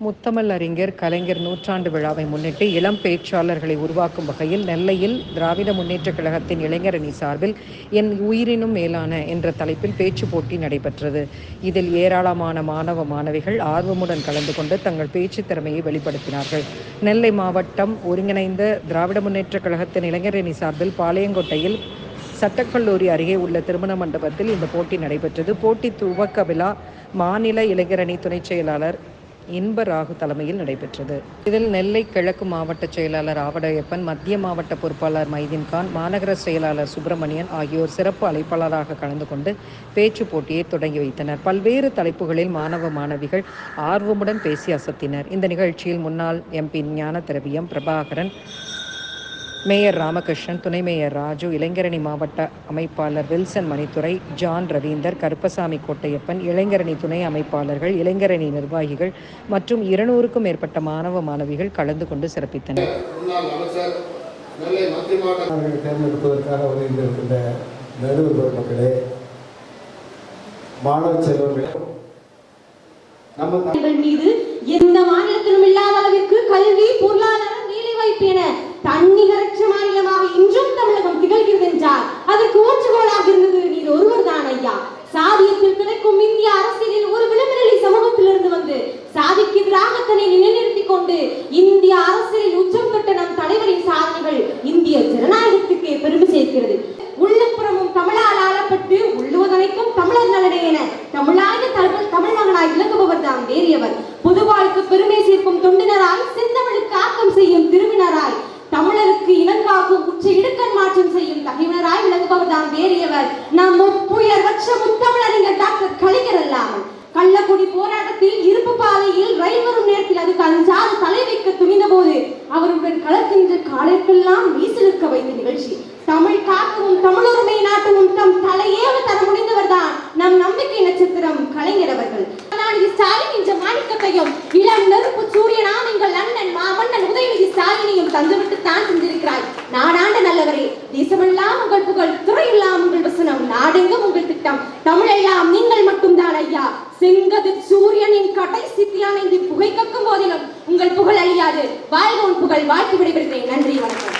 முத்தமிழ் அறிஞர் கலைஞர் நூற்றாண்டு விழாவை முன்னிட்டு இளம் பேச்சாளர்களை உருவாக்கும் வகையில் நெல்லையில் திராவிட முன்னேற்றக் கழகத்தின் இளைஞரணி சார்பில் என் உயிரினும் மேலான என்ற தலைப்பில் பேச்சு போட்டி நடைபெற்றது. இதில் ஏராளமான மாணவ மாணவிகள் ஆர்வமுடன் கலந்து கொண்டு தங்கள் பேச்சு திறமையை வெளிப்படுத்தினார்கள். நெல்லை மாவட்டம் ஒருங்கிணைந்த திராவிட முன்னேற்றக் கழகத்தின் இளைஞரணி சார்பில் பாளையங்கோட்டையில் சட்டக்கல்லூரி அருகே உள்ள திருமண மண்டபத்தில் இந்த போட்டி நடைபெற்றது. போட்டி துவக்க விழா மாநில இளைஞரணி துணைச் செயலாளர் இன்ப ராகு தலைமையில் நடைபெற்றது. இதில் நெல்லை கிழக்கு மாவட்ட செயலாளர் ஆவடையப்பன் மத்திய மாவட்ட பொறுப்பாளர் மைதீன் கான் மாநகர செயலாளர் சுப்பிரமணியன் ஆகியோர் சிறப்பு அழைப்பாளராக கலந்து கொண்டு பேச்சு போட்டியை தொடங்கி வைத்தனர். பல்வேறு தலைப்புகளில் மாணவ மாணவிகள் ஆர்வமுடன் பேசி அசத்தினர். இந்த நிகழ்ச்சியில் முன்னாள் எம்பி ஞான திரவியம் பிரபாகரன் மேயர் ராமகிருஷ்ணன் துணை மேயர் ராஜு இளைஞரணி மாவட்ட அமைப்பாளர் வில்சன் மணித்துறை ஜான் ரவீந்தர் கருப்பசாமி கோட்டையப்பன் இளைஞரணி துணை அமைப்பாளர்கள் இளைஞரணி நிர்வாகிகள் மற்றும் இருநூறுக்கும் மேற்பட்ட மாணவ மாணவிகள் கலந்து கொண்டு சிறப்பித்தனர். மாணவ செல்வங்களே நம்ம த- மாணவர்கள் மீது எந்த மாநிலத்திலும் இல்லாத அதற்கு ஊற்றுகோலாக இருந்தது. நீர் ஒருவர் தான் ஐயா. சாதியத்தில் கிடைக்கும் இந்திய அரசியலில் ஒரு விளம்பரலி சமூகத்திலிருந்து வந்து சாதிக்கு எதிராக தன்னை நிலைநிறுத்திக் கொண்டு இந்திய அரசியலில் உச்சம் தொட்ட நம் தலைவரின் சாதனைகள் இந்திய ஜனநாயகத்துக்கு பெருமை சேர்க்கிறது. உள்ளப்புறமும் தமிழால் ஆளப்பட்டு உள்ளுவதனைக்கும் தமிழர் நலனே என தமிழாக தமிழ் தமிழ் மகனாய் விளங்குபவர் தான் வேறியவர். பொதுவாழ்க்கு பெருமை விளங்குபவர் தான் வேறியவர் நம் முப்புயர் வற்ற முத்தமிழறிஞர் டாக்டர் கலைஞர் அல்லாமல். கள்ளக்குடி போராட்டத்தில் இருப்பு பாதையில் ரயில் வரும் நேரத்தில் அதுக்கு அஞ்சாறு தலை வைக்க துணிந்த போது அவருடன் களத்தின்ற காலத்தெல்லாம் வீசிருக்க வைத்த நிகழ்ச்சி. தமிழ் காக்கவும் தமிழுரிமை நாட்டவும் தம் தலையேவ தர முடிந்தவர் தான் நம் நம்பிக்கை நட்சத்திரம் கலைஞர் அவர்கள். கருணாநிதி ஸ்டாலின் இந்த மாணிக்கத்தையும் இளம் நெருப்பு தந்துவிட்டு தான் தந்திருக்கிறாய். நாடாண்ட நல்லவரே தேசமெல்லாம் உங்கள் புகழ் துறையெல்லாம் உங்கள் வசனம் நாடெங்கும் உங்கள் திட்டம். தமிழெல்லாம் நீங்கள் மட்டும்தான் ஐயா. செங்கதிர் சூரியனின் கடைசி தியானைந்து புகை கக்கும் போதிலும் உங்கள் புகழ் அழியாது. வாழ்க உன் புகழ் வாழ்த்து விடைபெறுகிறேன். நன்றி வணக்கம்.